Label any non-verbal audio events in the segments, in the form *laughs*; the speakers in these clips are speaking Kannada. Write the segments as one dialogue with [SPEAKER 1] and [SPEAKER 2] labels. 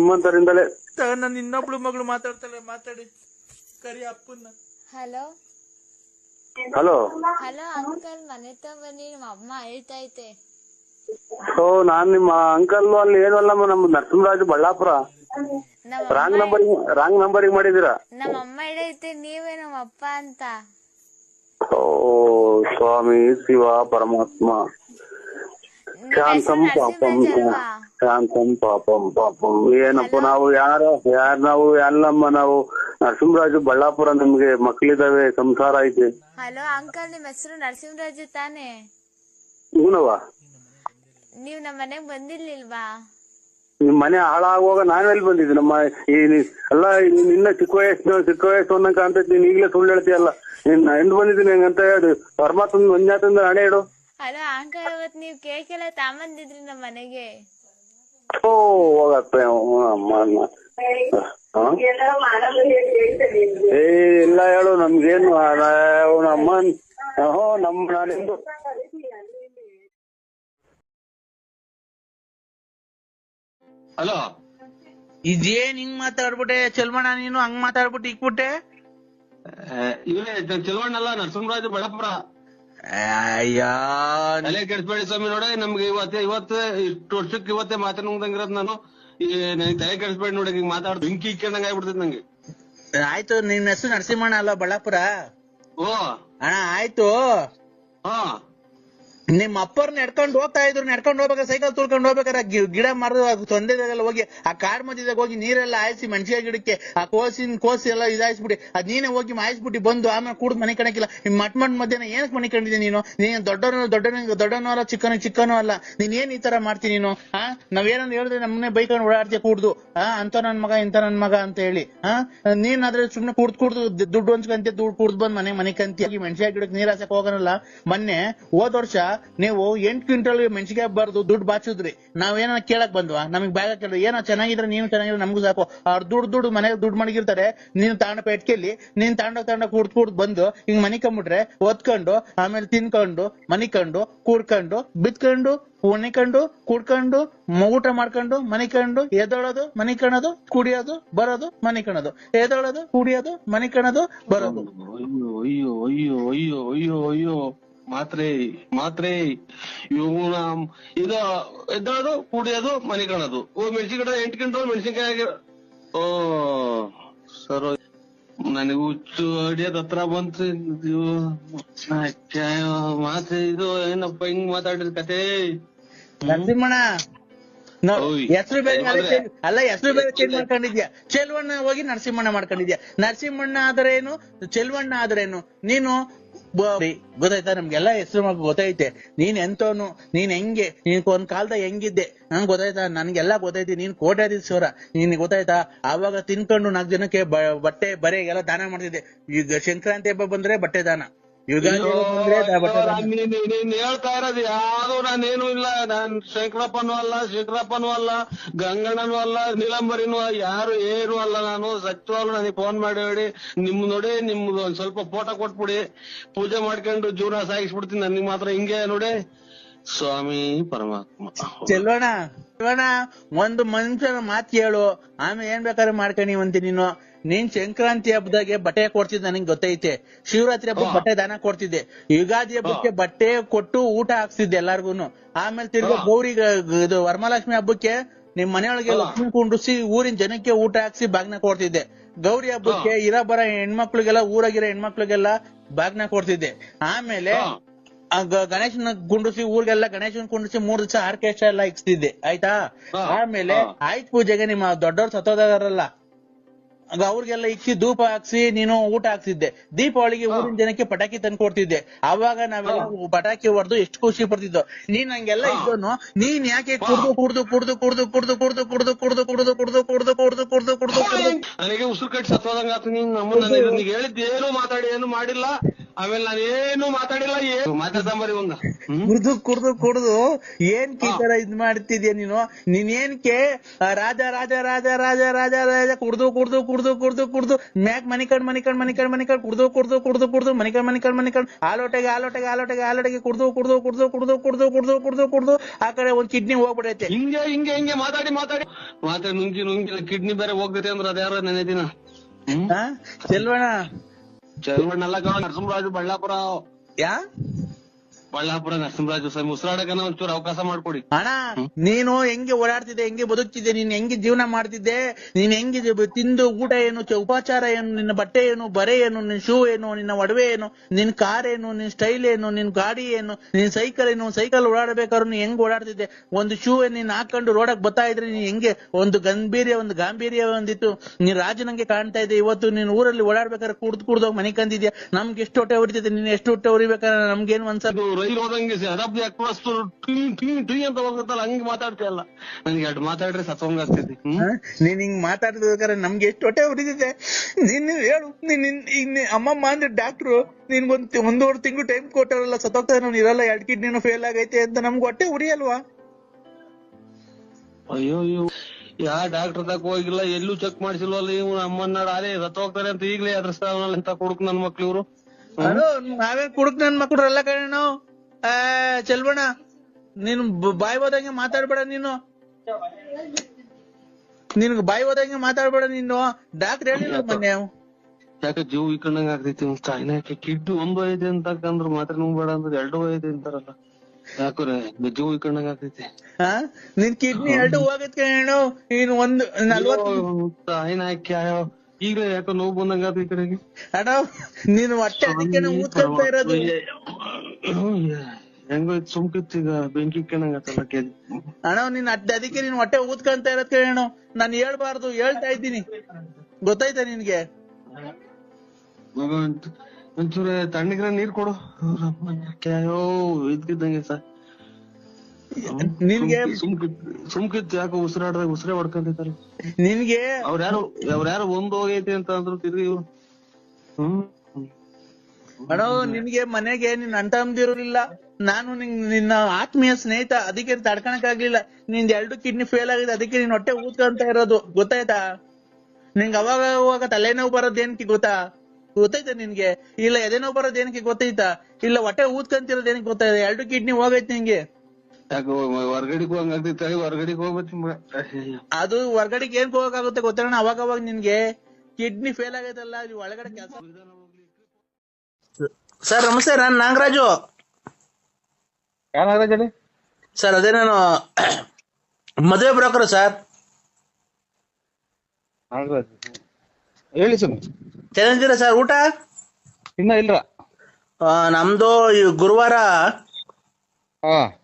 [SPEAKER 1] ನಿಮ್ಮಂತರಿಂದಲೇ.
[SPEAKER 2] ನನ್ನ ಇನ್ನೊಬ್ಳು ಮಗಳು ಮಾತಾಡ್ತಾಳೆ ಮಾತಾಡಿ. ಕರಿ ಅಪ್ಪನ್ನ.
[SPEAKER 3] ಹಲೋ?
[SPEAKER 1] ಹಲೋ?
[SPEAKER 3] ಹಲೋ ಅಂಕಲ್ ಮನೆ ತ ಬನ್ನಿ ನಮ್ಮ ಅಮ್ಮ ಐತೈತೆ
[SPEAKER 1] ಸೊ ನಾನ್ ನಿಮ್ಮ ಅಂಕಲ್ ಅಲ್ಲಿ ಏನಲ್ಲಮ್ಮ ನಮ್ಮ ನರಸಿಂಹರಾಜು ಬಳ್ಳಾಪುರ.
[SPEAKER 3] ನಮ್ಮ
[SPEAKER 1] ರಾಂಗ್ ನಂಬರ್ ರಾಂಗ್ ನಂಬರಿಗೆ ಮಾಡಿದೀರಾ
[SPEAKER 3] ನಮ್ಮ ಅಮ್ಮ ಹೇಳೈತೆ ನೀವೇ ನಮ್ಮ ಅಪ್ಪ ಅಂತ.
[SPEAKER 1] ಓ ಸ್ವಾಮಿ ಶಿವ ಪರಮಾತ್ಮ. ಶಾಂತಂ ಪಾಪಂ
[SPEAKER 3] ಅಲ್ವಾ
[SPEAKER 1] ಶಾಂತಂ ಪಾಪಂ ಪಾಪಂ. ಏನಪ್ಪ ನಾವು ಯಾರ ಯಾರ ನಾವು ಎಲ್ಲಮ್ಮ ನಾವು? ನರಸಿಂಹರಾಜು ಬಳ್ಳಾಪುರ ನಮ್ಗೆ ಮಕ್ಳಿದಾವೆ ಸಂಸಾರ ಐತೆ.
[SPEAKER 3] ಹಲೋ ಅಂಕಲ್ ನಿಮ್ಮ ಹೆಸರು ನರಸಿಂಹರಾಜು ತಾನೇ?
[SPEAKER 1] ಇವನವ?
[SPEAKER 3] ನೀವ್ ನಮ್ ಮನೆಗ್ ಬಂದಿರ್ಲಿಲ್ವಾ?
[SPEAKER 1] ನಿಮ್ ಮನೆ ಹಾಳಾಗುವಾಗ ನಾನೆಲ್ಲಿ ಬಂದಿದ್ದೆ? ನಮ್ಮ ಈ ಅಲ್ಲ ನೀನ್ ನಿನ್ನ ಚಿಕ್ಕ ವಯಸ್ಸು ಚಿಕ್ಕ ವಯಸ್ಸು ಅನ್ನಕ ಕಾಣ್ತೈತಿ ನೀನ್ ಈಗಲೇ ಸುಳ್ಳು ಹೇಳ್ತೀಯಲ್ಲ. ನೀನ್ ಎಂದ್ ಬಂದಿದ್ದೀನಿ ಹೆಂಗಂತ ಹೇಳಿ. ಪರಮಾತ್ಮ ಮಂಜಾತಂದ ಹಣೆ ಇಡು.
[SPEAKER 3] ಹಲೋ ಅಂಕಲ್ ಅವತ್ ನೀವ್ ಕೇಕ್ ಎಲ್ಲ ತಾಮಂದಿದ್ರಿ ನಮ್ಮ ಮನೆಗೆ.
[SPEAKER 1] ಓ ಹೋಗತ್ತೆ ಅಮ್ಮ ಅಮ್ಮ. ಹ? ಏ ಇಲ್ಲ ಹೇಳು ನಮ್ಗೇನು ಅವನ ಅಮ್ಮ ಹೋ ನಮ್ ನಾನಿಂದು
[SPEAKER 4] ಹಲೋ
[SPEAKER 2] ಇದೇನ್ ಹಿಂಗ್ ಮಾತಾಡ್ಬಿಟ್ಟೆ ಚಲ್ಮಣ ನೀನು ಹಂಗ್ ಮಾತಾಡ್ಬಿಟ್ಟು ಇಕ್ಬಿಟ್ಟೆ
[SPEAKER 4] ಚಲ್ವಣ್ಣ ಅಲ್ಲ ನರಸಿಂಹರಾಜು ಬಳ್ಳಾಪುರ
[SPEAKER 2] ಅಯ್ಯೋ.
[SPEAKER 4] ತಲೆ ಕೆಡಿಸ್ಬೇಡಿ ಸ್ವಾಮಿ ನೋಡಿ ನಮ್ಗೆ ಇವತ್ತೇ ಇವತ್ತು ಇಷ್ಟು ವರ್ಷಕ್ಕೆ ಇವತ್ತೇ ಮಾತಾಡಂಗಿರೋದ್ ನಾನು. ಈ ನನಗೆ ತಲೆ ಕೆಡಿಸ್ಬೇಡಿ ನೋಡಿ ಹಿಂಗ್ ಮಾತಾಡ್ದು ಬೆಂಕಿ ಇಕ್ಕಂದಂಗ ಆಗ್ಬಿಡ್ತೈತಿ ನಂಗೆ.
[SPEAKER 2] ಆಯ್ತು ನಿನ್ ಹೆಸರು ನರಸಿಂಹಣ್ಣ ಅಲ್ಲ ಬಳ್ಳಾಪುರ?
[SPEAKER 4] ಓ.
[SPEAKER 2] ಅಣ್ಣ ಆಯ್ತು.
[SPEAKER 4] ಹಾ.
[SPEAKER 2] ನಿಮ್ ಅಪ್ಪರ್ ನಡ್ಕೊಂಡ್ ಹೋಗ್ತಾ ಇದ್ರು, ನಡ್ಕೊಂಡ್ ಹೋಗ್ಬೇಕಾದ್ರೆ ಸೈಕಲ್ ತುಳ್ಕೊಂಡ್ ಹೋಗ್ಬೇಕಾದ್ರೆ ಗಿಡ ಮರದ ತೊಂದರೆಲ್ಲ ಹೋಗಿ, ಆ ಕಾಡ್ ಮಧ್ಯದಾಗ ಹೋಗಿ ನೀರೆಲ್ಲ ಹಾಯಿಸಿ ಮೆಣಸಿನ ಗಿಡಕ್ಕೆ, ಆ ಕೋಸಿನ, ಕೋಸಿ ಎಲ್ಲ ಇದಾಯಿಸ್ಬಿಟ್ಟು ಅದ್ ನೀನೇ ಹೋಗಿ ಮಾಯಿಸ್ಬಿಟ್ಟು ಬಂದು ಆಮೇಲೆ ಕೂಡ ಮನೆ ಕಣಕ್ಕಿಲ್ಲ ನಿಮ್ ಮಟ್ ಮಟ್ ಮಧ್ಯಾಹ್ನ ಏನಕ್ಕೆ ಮನೆ ಕಂಡಿದೆ ನೀನು? ನೀನ್ ದೊಡ್ಡವನು ದೊಡ್ಡನೂ ಅಲ್ಲ ಚಿಕ್ಕನ ಚಿಕ್ಕನೂ ಅಲ್ಲ. ನೀನ್ ಏನ್ ಈ ತರ ಮಾಡ್ತೀನಿ ನೀನು? ಆ? ನಾವೇನಂದ್ ಹೇಳಿದ್ರೆ ನಮ್ಮನೆ ಬೈಕೊಂಡು ಓಡಾಡ್ತೀಯ ಕೂಡ್ದು. ಆ? ಅಂತ ನನ್ ಮಗ ಇಂತ ನನ್ ಮಗ ಅಂತ ಹೇಳಿ. ಆ? ನೀನ್ ಆದ್ರೆ ಸುಮ್ನೆ ಕುಡ್ದು ಕುಡ್ದು ದುಡ್ಡು ಹಂಚ್ಕಂತೆ ದುಡ್ಡು ಕುಡ್ದು ಬಂದ್ ಮನೆ ಮನೆ ಕಂತಿ ಮೆಣಸಿನ ಗಿಡಕ್ಕೆ ನೀರ್ ಹಾಸಕ್ ಹೋಗನಲ್ಲ. ಮೊನ್ನೆ ಹೋದ್ ವರ್ಷ ನೀವು ಎಂಟ್ ಕ್ವಿಂಟಲ್ ಮೆಣಸಿಗೆ ಬರ್ದು ದುಡ್ಡು ಬಾಚಿದ್ರಿ. ನಾವೇನ ಕೇಳಕ್ ಬಂದ್ವಾ? ನಮಗ್ ಬ್ಯಾಗ ಕೇಳ ಏನೋ ಚೆನ್ನಾಗಿದ್ರೆ ನೀನು ಚೆನ್ನಾಗಿದ್ರೆ ನಮಗೂ ಸಾಕು. ಅವ್ರ ದುಡ್ಡು ದುಡ್ಡು ಮನೆಗೆ ದುಡ್ಡು ಮಡಗಿರ್ತಾರೆ. ನೀನ್ ತಾಂಡ ಪೆಟ್ಕೆಲ್ಲಿ ನೀನ್ ತಾಂಡ ತಾಂಡ ಕುಡ್ದು ಕೂಡ್ ಬಂದು ಹಿಂಗ್ ಮನಿ ಕಂಬಿಟ್ರೆ ಒತ್ಕೊಂಡು ಆಮೇಲೆ ತಿನ್ಕೊಂಡು ಮನಿಕೊಂಡು ಕೂಡ್ಕೊಂಡು, ಬಿತ್ಕೊಂಡು, ಉಣಿಕೊಂಡು, ಕುಡ್ಕೊಂಡು, ಊಟ ಮಾಡ್ಕೊಂಡು ಮನಿಕೊಂಡು ಎದೊಳೋದು ಮನಿಕಣದು ಕುಡಿಯೋದು, ಬರೋದು ಮನಿಕಣದು ಎದೊಳೋದು ಕುಡಿಯೋದು ಮನಿಕಣದು ಬರೋದು.
[SPEAKER 4] ಅಯ್ಯೋ ಅಯ್ಯೋ ಅಯ್ಯೋ ಅಯ್ಯೋ ಅಯ್ಯೋ ಅಯ್ಯೋ. ಮಾತ್ರೆ ಮಾತ್ರೆ ಇವನ ಇದು ಎದ್ದೋದು ಕುಡಿಯೋದು ಮನೆ ಕಾಣೋದು ಓ ಮೆಣಸಿನ್ಕಾಯಿ ಎಂಟು ಕ್ವಿಂಟಲ್ ಮೆಣಸಿನ್ಕಾಯಿ ಓ ಸರ್ ನನಗೆ ಹುಚ್ಚು ಹಿಡಿಯೋದ್ ಹತ್ರ ಬಂತು. ಇದು ಮಾತ್ರೆ ಇದು ಏನಪ್ಪ ಹಿಂಗ್ ಮಾತಾಡಿದ ಕತೆ
[SPEAKER 2] ನರಸಿಂಹಣ್ಣ
[SPEAKER 4] ಓಯ್.
[SPEAKER 2] ಹೆಸರು ಬೇರೆ
[SPEAKER 4] ಏನ್
[SPEAKER 2] ಅಲ್ಲ ಹೆಸರು ಬೇರೆ ಚೇಂಜ್ ಮಾಡ್ಕೊಂಡಿದ್ಯಾ? ಚೆಲ್ವಣ್ಣ ಹೋಗಿ ನರಸಿಂಹಣ್ಣ ಮಾಡ್ಕೊಂಡಿದ್ಯಾ? ನರಸಿಂಹಣ್ಣ ಆದ್ರೇನು? ಚೆಲ್ವಣ್ಣ ಆದ್ರೇನು? ನೀನು ಗೊತ್ತಾಯ್ತಾ ನಮ್ಗೆಲ್ಲ ಹೆಸರು ಮಗ ಗೊತ್ತೈತೆ. ನೀನ್ ಎಂತವನು ನೀನ್ ಹೆಂಗೆ, ನೀನ್ ಒಂದ್ ಕಾಲದ ಹೆಂಗಿದ್ದೆ. ನಂಗ್ ಗೊತ್ತಾಯ್ತಾ, ನನ್ಗೆಲ್ಲ ಗೊತ್ತೈತಿ, ನೀನ್ ಕೋಟ್ಯಾಧೀಶ್ವರ ನೀನ್ ಗೊತ್ತಾಯ್ತಾ, ಆವಾಗ ತಿನ್ಕೊಂಡು ನಾಲ್ಕು ಜನಕ್ಕೆ ಬಟ್ಟೆ, ಬರೆ, ಎಲ್ಲ ದಾನ ಮಾಡ್ತಿದ್ದೆ. ಈಗ ಸಂಕ್ರಾಂತಿ ಹಬ್ಬ ಬಂದ್ರೆ ಬಟ್ಟೆ ದಾನ.
[SPEAKER 4] ನೀನ್ ಹೇಳ್ತಾ ಇರೋದು ಯಾವ್ದು ನಾನೇನು ಇಲ್ಲ. ನಾನ್ ಶಂಕರಪ್ಪನೂ ಅಲ್ಲ ಶಂಕರಪ್ಪನೂ ಅಲ್ಲ ಗಂಗಣ್ಣನೂ ಅಲ್ಲ ನೀಲಂಬರಿನೂ ಯಾರು ಏನು ಅಲ್ಲ ನಾನು. ಸತ್ಯವಾಗ್ಲು ನನಗೆ ಫೋನ್ ಮಾಡಿ ಹೇಳಿ ನಿಮ್ ನೋಡಿ ನಿಮ್ದು ಒಂದ್ ಸ್ವಲ್ಪ ಫೋಟೋ ಕೊಟ್ಬಿಡಿ. ಪೂಜೆ ಮಾಡ್ಕೊಂಡು ಜೀವನ ಸಾಗಿಸ್ಬಿಡ್ತೀನಿ ನನಗೆ ಮಾತ್ರ ಹಿಂಗೆ ನೋಡಿ. ಸ್ವಾಮಿ ಪರಮಾತ್ಮ.
[SPEAKER 2] ಚೆಲ್ವಣ ಚೆಲ್ವಣ ಒಂದು ಮನುಷ್ಯನ ಮಾತು ಕೇಳು ಆಮೇಲೆ ಏನ್ ಬೇಕಾದ್ರೆ ಮಾಡ್ಕೊಂಡಿವಂತಿ ನೀನು. ನೀನ್ ಸಂಕ್ರಾಂತಿ ಹಬ್ಬದಾಗೆ ಬಟ್ಟೆ ಕೊಡ್ತಿದ್ದೆ ನನಗೆ ಗೊತ್ತೈತೆ. ಶಿವರಾತ್ರಿ ಹಬ್ಬಕ್ಕೆ ಬಟ್ಟೆ ದಾನ ಕೊಡ್ತಿದ್ದೆ. ಯುಗಾದಿ ಹಬ್ಬಕ್ಕೆ ಬಟ್ಟೆ ಕೊಟ್ಟು ಊಟ ಹಾಕ್ಸಿದ್ದೆ ಎಲ್ಲಾರ್ಗುನು. ಆಮೇಲೆ ತಿರ್ಗಿ. ಗೌರಿ ಇದು ವರಮಹಾಲಕ್ಷ್ಮಿ ಹಬ್ಬಕ್ಕೆ ನಿಮ್ ಮನೆಯೊಳಗೆ. ಲಕ್ಷ್ಮಿ ಕುಂಡ್ರಿಸಿ ಊರಿನ ಜನಕ್ಕೆ ಊಟ ಹಾಕ್ಸಿ ಬಾಗ್ನ ಕೊಡ್ತಿದ್ದೆ. ಗೌರಿ ಹಬ್ಬಕ್ಕೆ ಇರ ಬರ ಹೆಣ್ಮಕ್ಳಿಗೆಲ್ಲ ಊರಾಗಿರೋ ಹೆಣ್ಮಕ್ಳಿಗೆಲ್ಲ ಬಾಗ್ನ ಕೊಡ್ತಿದ್ದೆ. ಆಮೇಲೆ ಗಣೇಶನ ಕುಂಡ್ರಿಸಿ ಊರಿಗೆಲ್ಲ ಗಣೇಶನ ಕುಂಡ್ರಿಸಿ ಮೂರ್ ದಿವಸ ಆರ್ಕೆಸ್ಟ್ರಾ ಎಲ್ಲ ಇಕ್ಸ್ತಿದ್ದೆ. ಆಯ್ತಾ? ಆಮೇಲೆ
[SPEAKER 4] ಆಯುಧ
[SPEAKER 2] ಆಯ್ತ್ ಪೂಜೆಗೆ ನಿಮ್ಮ ದೊಡ್ಡವ್ರು ಸತ್ತೋದಾರಲ್ಲ ಅವ್ರಿಗೆಲ್ಲ ಇಕ್ಕಿ ಧೂಪ ಹಾಕ್ಸಿ ನೀನು ಊಟ ಹಾಕ್ಸಿದ್ದೆ ದೀಪಾವಳಿಗೆ. ಊರಿನ ಜನಕ್ಕೆ ಪಟಾಕಿ ತಂದು ಕೊಡ್ತಿದ್ದೆ ಅವಾಗ ನಾವೆಲ್ಲ ಪಟಾಕಿ ಹೊಡೆದು ಎಷ್ಟು ಖುಷಿ ಪಡ್ತಿದ್ದೋ ನೀನ್ ಹಂಗೆಲ್ಲ. ಇದ್ದೋನು ನೀನ್ ಯಾಕೆ ಕುಡ್ದು ಕುಡ್ದು ಕುಡ್ದು ಕುಡ್ದು ಕುಡ್ದು ಕುಡ್ದು ಕುಡ್ದು ಕುಡ್ದು ಕುಡ್ದು ಕುಡ್ದು ಕುಡ್ದು ಕುಡ್ದು ಕುಡ್ದು ಕುಡ್ದು ಕುಡ್ದು
[SPEAKER 4] ನನಗೆ ಉಸಿರು ಕಟ್ಟಿ ಸತ್ತೋದಂಗ ಆತು ನೀನ್ ನಮ್ಮನ್ನ ನಾನು ನಿನಗೆ ಹೇಳಿದ್ದು ಏನು ಮಾತಾಡಿ ಏನು ಮಾಡಿಲ್ಲ ಆಮೇಲೆ ನಾನು ಏನು ಮಾತಾಡಿಲ್ಲ ಏನು ಮಾತಾಡ್ತಾಂಬರಿ ಒಂದ
[SPEAKER 2] ಕುಡ್ದು ಕುಡ್ದು ಕುಡ್ದು ಏನ್ ಈ ತರ ಇದ್ ಮಾಡ್ತಿದ್ಯಾ ನೀನು ನೀನ್ ಏನ್ಕೆ ರಾಜ ರಾಜ ರಾಜ ರಾಜ ರಾಜ ರಾಜ ಕುಡ್ದು ಕುಡ್ದು ಕುಡ್ದು ಕುಡ್ದು ಕುಡ್ದು ಕುಡ್ದು. ಮ್ಯಾಕ್ ಮನಿಕಂಡ್ ಮನಿಕಂಡ್ ಮನಿಕಂಡ್ ಮನಿಕಂಡ್ ಕುಡ್ದು ಕುಡ್ದು ಕುಡ್ದು ಕುಡ್ದು. ಕಣ್ ಮನಿಕಂಡ್ ಕಣ್ ಆಲೋಟೆಗೆ ಆಲೋಟೆಗೆ ಆಲೋಟೆಗೆ ಆಲೋಟೆಗೆ ಕುಡ್ದು ಕುಡ್ದು ಕುಡ್ದು ಕುಡ್ದು ಕುಡ್ದು ಕುಡ್ದು ಕುಡ್ದು ಕುಡ್ದು. ಆ ಕಡೆ ಒಂದ್ ಕಿಡ್ನಿ ಹೋಗ್ಬಿಡೈತೆ.
[SPEAKER 4] ಹಿಂಗೆ ಹಿಂಗೆ ಹಿಂಗೆ ಮಾತಾಡಿ ಮಾತಾಡಿ. ಮಾತಾಡಿ ನುಂಗಿ ನುಂಗಿ. ಕಿಡ್ನಿ ಬೇರೆ ಹೋಗ್ತೈತೆ ಅಂದ್ರೆ ಅದ್ಯಾರ ನೆನೆ ದಿನ?
[SPEAKER 2] ಚೆಲ್ವಣ? ಚೆಲ್ವಣ್ಣ.
[SPEAKER 4] ಅಲ್ಲ ಕಣ ನರಸಿಂಹರಾಜು ಬಳ್ಳಾಪುರ.
[SPEAKER 2] ಯಾ?
[SPEAKER 4] ಬಳ್ಳಾಪುರ ನರಸಿಂಹರಾಜ ಸ್ವಾಮಿ ಉಸಿರಾಡಕನ ಒಂಚೂರು ಅವಕಾಶ ಮಾಡ್ಕೊಡಿ.
[SPEAKER 2] ಅಣ್ಣ ನೀನು ಹೆಂಗೆ ಓಡಾಡ್ತಿದ್ದೆ ಹೆಂಗೆ ಬದುಕ್ತಿದ್ದೆ ನೀನ್ ಹೆಂಗೆ ಜೀವನ ಮಾಡ್ತಿದ್ದೆ ನೀನ್ ಹೆಂಗೆ ಜೀವ- ತಿಂದು ಊಟ ಏನು ಚ- ಉಪಚಾರ ಏನು ನಿನ್ನ ಬಟ್ಟೆ ಏನು ಬರೆ ಏನು ನಿನ್ ಶೂ ಏನು ನಿನ್ನ ಒಡವೆ ಏನು ನಿನ್ ಕಾರ್ ಏನು ನಿನ್ ಸ್ಟೈಲ್ ಏನು ನಿನ್ ಗಾಡಿ ಏನು ನಿನ್ ಸೈಕಲ್ ಏನು ಸೈಕಲ್ ಓಡಾಡ್ಬೇಕಾದ್ರು ನೀನ್ ಹೆಂಗ್ ಓಡಾಡ್ತಿದ್ದೆ? ಒಂದು ಶೂ ನೀನ್ ಹಾಕೊಂಡು ರೋಡಕ್ ಬರ್ತಾ ಇದ್ರೆ ನೀನ್ ಹೆಂಗೆ? ಒಂದು ಗಂಭೀರ್ಯ ಒಂದು ಗಾಂಭೀರ್ಯ ಒಂದಿತ್ತು. ನೀನ್ ರಾಜನಂಗೆ ಕಾಣ್ತಾ ಇದೆ ಇವತ್ತು ನೀನ್ ಊರಲ್ಲಿ ಓಡಾಡ್ಬೇಕಾದ್ರೆ ಕುಡ್ದು ಕುಡ್ದೋಗ ಮನೆ ಕಂದಿದ್ಯಾ? ನಮ್ಗೆ ಎಷ್ಟು ಹೊಟ್ಟೆ ಉರಿತಿದೆ ನೀನ್ ಎಷ್ಟು ಹೊಟ್ಟೆ ಉರಿಬೇಕಾದ್ರೆ ನಮ್ಗೇನ್ ಅನ್ಸಲ್ಲ.
[SPEAKER 4] ಅದು ರೈಲು ಹೋದಂಗೆ ಯಾಕೆ ಎಕ್ಸ್ಪ್ರೆಸ್ ಟೀ ಟೀ ಟೀ ಅಂತ ಹೋಗುತ್ತಲ್ಲ ಹಂಗೆ ಮಾತಾಡ್ತೀಯಲ್ಲ ನನಗೆ ಎರಡು ಮಾತಾಡ್ರೆ ಸತ್ವಂಗ ಆಗ್ತೈತಿ?
[SPEAKER 2] ನೀನ್ ಹಿಂಗ್ ಮಾತಾಡ್ಬೇಕಾದ್ರೆ ನಮ್ಗೆ ಎಷ್ಟು ಹೊಟ್ಟೆ ಉರಿದಿದೆ ನೀನ್ ಹೇಳು ನೀನ್ ನಿನ್- ಈಗ ನೀ- ಅಮ್ಮಮ್ಮ ಅಂದ್ರೆ ಡಾಕ್ಟ್ರು ನಿನ್ಗೊಂದು ಒಂದೂವರೆ ತಿಂಗಳು ಟೈಮ್ ಕೊಟ್ಟಾರಲ್ಲ ಸತ್ತೋಗ್ತಾರೆ ನಾನು ಇರಲ್ಲ ಎರಡ್ ಕಿಡ್ನಿನೂ ಫೇಲ್ ಆಗೈತೆ ಅಂತ ನಮ್ಗೆ ಹೊಟ್ಟೆ ಉರಿಯಲ್ವಾ?
[SPEAKER 4] ಅಯ್ಯೋ ಅಯ್ಯೋ. ಯಾ ಡಾಕ್ಟರ್ ತಕ ಹೋಗಿಲ್ಲ ಎಲ್ಲೂ ಚೆಕ್ ಮಾಡಿಸಿಲ್ವಲ್ಲ ಇವ್ ಅಮ್ಮನ್ನ ಅದೇ ಸತ್ತೋಗ್ತಾರೆ ಅಂತ ಈಗಲೇ ಅದ್ರಸ್ತಾವನಲ್ಲ ಅಂತ ಕೊಡುಕ್ ನನ್ ಮಕ್ಳು ಇವ್ರು.
[SPEAKER 2] ನಾವೇ ಕುಡುಕ್ ನನ್ ಮಕ್ಳು ಎಲ್ಲ ಕಣೋ ಆ ಚೆಲ್ಬಣ ನೀನು ಬಾಯ್ ಹೋದಂಗೆ ಮಾತಾಡ್ಬೇಡ ನೀನು. ನಿನ್ಗೆ ಬಾಯ್ ಹೋದಂಗೆ ಮಾತಾಡ್ಬೇಡ ನೀನು. ಡಾಕ್ಟರ್ ಹೇಳಿಲ್ಲ ಮೊನ್ನೆ
[SPEAKER 4] ಯಾಕೆ ಜೀವ ಇಕ್ಕಂಡಂಗ ಆಗ್ತೈತಿ ಚಾಯ್ನಾ ಕಿಡ್ಡು ಒಂದು ಐತೆ ಅಂತ ಅಂದ್ರ ಮಾತ್ರ ಬೇಡ ಅಂದ್ರೆ ಎರಡು ಐತೆ ಅಂತಾರಲ್ಲ. ಯಾಕ್ರೆ ಜೀವ ಇಕ್ಕಂಡಂಗ ಆಗ್ತೈತಿ.
[SPEAKER 2] ಹಾ ನಿನ್ ಕಿಡ್ನಿ ಎರಡು ಹೋಗತ್ ಕಣೋ ನೀನು ಒಂದು ನಲ್ವತ್ತು
[SPEAKER 4] ಈಗಲೇ ಯಾಕೋ ನೋವು ಬಂದಂಗ ಆತ ಈ ಕಡೆಗೆ?
[SPEAKER 2] ಅಣ್ಣ ನೀನು ಹೊಟ್ಟೆ ಅದಕ್ಕೆ ಇರೋದು.
[SPEAKER 4] ಹೆಂಗೋ ಸುಮ್ಕಿತ್ತು ಈಗ ಬೆಂಕಿ ಕೇಳಂಗ ಆತಲ್ಲ ಕೇಳಿ
[SPEAKER 2] ಅಣ್ಣ ನೀನ್ ಅಡ್ಡ ಅದಕ್ಕೆ ನೀನ್ ಹೊಟ್ಟೆ ಊದ್ಕೊಂತ ಇರೋದ್ ಕೇಳೋಣ ನಾನು ಹೇಳ್ಬಾರ್ದು ಹೇಳ್ತಾ ಇದ್ದೀನಿ. ಗೊತ್ತಾಯ್ತಾ ನಿನ್ಗೆ?
[SPEAKER 4] ಒಂಚೂರ ಒಂಚೂ- ಒಂಚೂರು ತಣ್ಣಗಿರ ನೀರ್ ಕೊಡು. ಇದ್ಕಿದ್ದಂಗೆ ಸರ್
[SPEAKER 2] ನಿನ್ಗೆ
[SPEAKER 4] ಸುಮ್ಕಿತ್ ಯಾಕೋ ಉಸಿರಾಡ್ದಾಗ ಉಸಿರೇ ಹೊಡ್ಕೊಂತಿದ್ದಾರೆ.
[SPEAKER 2] ನಿನ್ಗೆ
[SPEAKER 4] ಅವ್ರ ಅವ್ರ ಯಾರು ಒಂದ್ ಹೋಗೈತಿ ಅಂತ ಅಂದ್ರು ತಿರ್ಗಿ ಇವ್ರು.
[SPEAKER 2] ಅಣ್ಣ ನಿನ್ಗೆ ಮನೆಗೆ ನಿನ್ ಅಂತಂದಿರೋರಿಲ್ಲ ನಾನು ನಿನ್ ನಿನ್ನ ಆತ್ಮೀಯ ಸ್ನೇಹಿತ ಅದಕ್ಕೆ ತಡ್ಕಣಕ್ ಆಗ್ಲಿಲ್ಲ ನಿನ್ ಎರಡು ಕಿಡ್ನಿ ಫೇಲ್ ಆಗಿದೆ ಅದಕ್ಕೆ ನೀನ್ ಹೊಟ್ಟೆ ಊದ್ಕೊಂತ ಇರೋದು. ಗೊತ್ತಾಯ್ತಾ? ನಿಂಗೆ ಅವಾಗ ಅವಾಗ ತಲೆನೋವು ಬರೋದ್ ಏನಕ್ಕೆ ಗೊತ್ತಾ? ಗೊತ್ತಾಯ್ತಾ ನಿನ್ಗೆ? ಇಲ್ಲ ಎದೆನೋವು ಬರೋದ್ ಏನ್ಕಿ ಗೊತ್ತೈತಾ ಇಲ್ಲ ಹೊಟ್ಟೆ ಊದ್ಕೊಂತಿರೋದ್ ಏನಕ್ಕೆ ಗೊತ್ತಾಯ್ತಾ? ಎರಡು ಕಿಡ್ನಿ ಹೋಗೈತೆ ನಿಂಗೆ.
[SPEAKER 4] ಹೊರ್ಗಡೆಗೆ ಹೋಗಂಗ್ ಆಗ್ತೈತಿ ಹೊರ್ಗಡೆಗೆ ಹೋಗ್ಬೇಕು
[SPEAKER 2] ಅದು ಹೊರ್ಗಡೆಗೆ ಏನ್ ಹೋಗಕ್ಕಾಗುತ್ತೆ ಗೊತ್ತಣ್ಣ ಅವಾಗ ಅವಾಗ ನಿನ್ಗೆ ಕಿಡ್ನಿ ಫೇಲ್ ಆಗೈತಲ್ಲ ನೀವು ಒಳಗಡೆ ಕೆಲಸ ಸರ್ ನಮಸ್ತೆ ನಾನು ನಾಗರಾಜು.
[SPEAKER 5] ಯಾರಾಗಲಿ
[SPEAKER 2] ಸರ್ ಅದೇ ನಾನು ಮದುವೆ ಬ್ರೋಕರ್ ಸರ್.
[SPEAKER 5] ನಾಗರಾಜ್. ಹೇಳಿ ಸರ್
[SPEAKER 2] ಚೆನ್ನಾಗಿದ್ದೀರಾ ಸರ್ ಊಟ?
[SPEAKER 5] ಇನ್ನ ಇಲ್ರ?
[SPEAKER 2] ನಮ್ದು ಈ ಗುರುವಾರ
[SPEAKER 5] ಹಾ.
[SPEAKER 2] ಆ,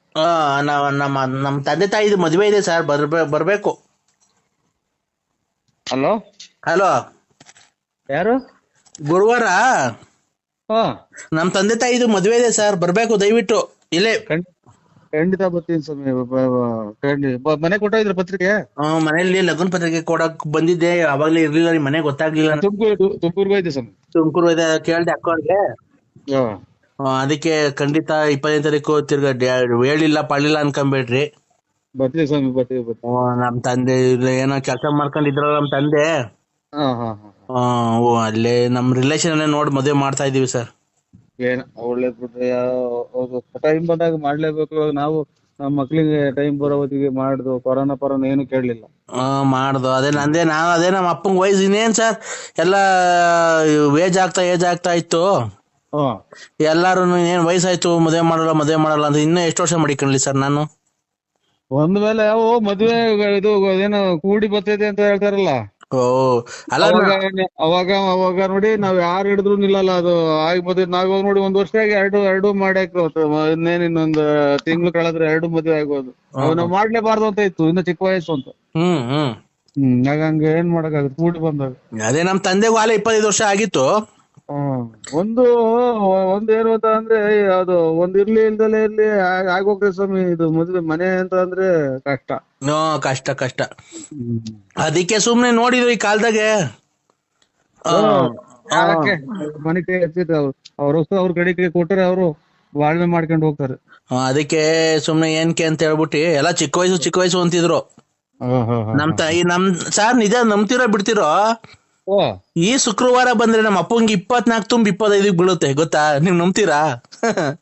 [SPEAKER 2] ನಾವ್- ನಮ್ಮ ನಮ್ಮ ತಂದೆ ತಾಯಿದು ಮದುವೆ ಇದೆ ಸರ್ ಬರ್ಬೇ ಬರ್ಬೇಕು.
[SPEAKER 5] ಹಲೋ?
[SPEAKER 2] ಹಲೋ?
[SPEAKER 5] ಯಾರು?
[SPEAKER 2] ಗುರುವಾರ? ನಮ್ಮ ತಂದೆ ತಾಯಿದು ಮದುವೆ ಇದೆ ಸರ್ ಬರ್ಬೇಕು ದಯವಿಟ್ಟು. ಇಲ್ಲೇ.
[SPEAKER 5] ಖಂಡ್- ಖಂಡಿತ ಬರ್ತೀನಿ ಸ್ವಾಮಿ. ಮನೆ ಕೊಟ್ಟ ಪತ್ರಿಕೆ?
[SPEAKER 2] ಆ, ಮನೆಯಲ್ಲಿ ಲಗ್ನ ಪತ್ರಿಕೆ ಕೊಡಕ್ ಬಂದಿದ್ದೆ ಅವಾಗ್ಲೇ ಇರ್ಲಿಲ್ಲ ನಿಮ್ ಮನೆ ಗೊತ್ತಾಗ್ಲಿಲ್ಲ.
[SPEAKER 5] ತುಮಕೂರು ತುಮಕೂರ್ಗೆ ಇದೆ ಸ್ವಾಮಿ.
[SPEAKER 2] ತುಮಕೂರು ಕೇಳ್ದೆ ಅಕ್ಕವ್ರಿಗೆ.
[SPEAKER 5] ಹಾ.
[SPEAKER 2] ಆ, ಅದಕ್ಕೆ ಖಂಡಿತ ಇಪ್ಪತ್ತನೇ ತಾರೀಕು ತಿರ್ಗಾ ಹೇಳಿಲ್ಲ ಪಳ್ಳಿಲ್ಲ ಅನ್ಕೊಂಬೇಡ್ರಿ
[SPEAKER 5] ಬರ್ತೀವಿ ಸ್ವಾಮಿ ಬರ್ತೀವಿ ಬರ್ತೀವಿ.
[SPEAKER 2] ಆ, ನಮ್ ತಂದೆ ಇಲ್ಲ ಏನೋ ಕೆಲಸ ಮಾಡ್ಕೊಂಡಿದ್ರಲ್ಲ ನಮ್ ತಂದೆ.
[SPEAKER 5] ಹಾ ಹಾ ಹಾ
[SPEAKER 2] ಆ, ಓ, ಅಲ್ಲೇ ನಮ್ ರಿಲೇಷನ್ ಅನ್ನೇ ನೋಡಿ ಮದುವೆ ಮಾಡ್ತಾ ಇದೀವಿ ಸರ್.
[SPEAKER 5] ಏನ ಒಳ್ಳೇದ್ ಬಿಟ್ರೆ ಟೈಮ್ ಬಂದಾಗ ಮಾಡ್ಲೇಬೇಕು. ಇವಾಗ ನಾವು ನಮ್ಮ ಮಕ್ಳಿಗೆ ಟೈಮ್ ಬರೋ ಹೊತ್ತಿಗೆ ಮಾಡ್ದು ಕೊರೋನಾ ಪರೋನ ಏನು ಕೇಳಲಿಲ್ಲ.
[SPEAKER 2] ಮಾಡ್ದು. ಅದೇ ನಂದೇ ನಾನು ಅದೇ ನಮ್ಮ ಅಪ್ಪಂಗ್ ವಯಸ್ಸು ಇನ್ನೇನ್ ಸರ್? ಎಲ್ಲ ವೇಜ್ ಆಗ್ತಾ ಏಜ್ ಆಗ್ತಾ ಇತ್ತು. ಎಲ್ಲಾರು ಏನ್ ವಯಸ್ಸಾಯ್ತು ಮದುವೆ ಮಾಡಲ್ಲ ಮದುವೆ ಮಾಡಲ್ಲ ಅಂತ ಇನ್ನೂ ಎಷ್ಟು ವರ್ಷ ಮಾಡಿಕೊಳ್ಳಿ ಸರ್ ನಾನು?
[SPEAKER 5] ಒಂದ್ ಮೇಲೆ ಓ ಮದ್ವೆ ಇದು ಏನು ಕೂಡಿ ಬರ್ತೈತೆ ಅಂತ ಹೇಳ್ತಾರಲ್ಲ.
[SPEAKER 2] ಓ ಅಲ್ಲ
[SPEAKER 5] ಅವಾಗ ಅವಾಗ ಅವಾಗ ನೋಡಿ ನಾವ್ ಯಾರು ಹಿಡಿದ್ರು ನಿಲ್ಲಲ್ಲ ಅದು ಆಗಿ ಮದ್ವೆ ನಾವ್ ಇವಾಗ ನೋಡಿ ಒಂದ್ ವರ್ಷ ಆಗಿ ಎರಡು ಎರಡು ಮಾಡಾಕ್ ಇನ್ನೇನ್ ಇನ್ನೊಂದ್ ತಿಂಗ್ಳು ಕಳೆದ್ರೆ ಎರಡು ಮದ್ವೆ ಆಗೋದು. ಅವ್ ನಾವ್ ಮಾಡ್ಲೇಬಾರ್ದು ಅಂತ ಇತ್ತು ಇನ್ನು ಚಿಕ್ಕ ವಯಸ್ಸು ಅಂತ.
[SPEAKER 2] ಹ್ಮ್ ಹ್ಮ್.
[SPEAKER 5] ಹ್ಮ್ ಆಗ ಹಂಗ ಏನ್ ಮಾಡಕ್ಕಾಗತ್ತೆ ಕೂಡಿ ಬಂದಾಗ.
[SPEAKER 2] ಅದೇ ನಮ್ ತಂದೆಗೂ ಆಲೆ ಇಪ್ಪತ್ತೈದು ವರ್ಷ ಆಗಿತ್ತು.
[SPEAKER 5] ಒಂದು ಒಂದ್ ಏನು ಅಂತ ಅಂದ್ರೆ ಅದು ಒಂದ್ ಇರ್ಲಿ ಇಲ್ದಲೇ ಇರ್ಲಿ ಆಗ್- ಆಗೋಗ್ತದೆ ಸ್ವಾಮಿ ಇದು ಮದ್ವೆ ಮನೆ ಅಂತ ಅಂದ್ರೆ ಕಷ್ಟ.
[SPEAKER 2] ನೋ ಕಷ್ಟ ಕಷ್ಟ. ಅದಕ್ಕೆ ಸುಮ್ನೆ ನೋಡಿದ್ರು ಈ ಕಾಲದಾಗೆ.
[SPEAKER 5] ಮನೆ ಕೈ ಹಚ್ಚಿದ್ರೆ ಅವ್ರು. ಅವ್ರ ಕಡೆ ಕೈ ಕೊಟ್ಟರೆ ಅವರು ಬಾಳ್ವೆ ಮಾಡ್ಕೊಂಡು ಹೋಗ್ತಾರೆ.
[SPEAKER 2] ಅದಕ್ಕೆ ಸುಮ್ನೆ ಏನ್ಕೆ ಅಂತ ಹೇಳ್ಬಿಟ್ಟು ಎಲ್ಲ ಚಿಕ್ಕ ವಯಸ್ಸು ಚಿಕ್ಕ ವಯಸ್ಸು ಅಂತಿದ್ರು. ನಮ್ ತಾಯಿ ನಮ್ ಸಾರ್ ನಿಜ ನಂಬ್ತಿರೋ ಬಿಡ್ತಿರೋ? ಈ ಶುಕ್ರವಾರ ಬಂದ್ರೆ ನಮ್ಮ ಅಪ್ಪಂಗೆ ಇಪ್ಪತ್ನಾಲ್ಕು ತುಂಬ ಇಪ್ಪತ್ತೈದು ಬೀಳುತ್ತೆ ಗೊತ್ತಾ? ನೀವ್ ನಂಬ್ತೀರಾ? *laughs*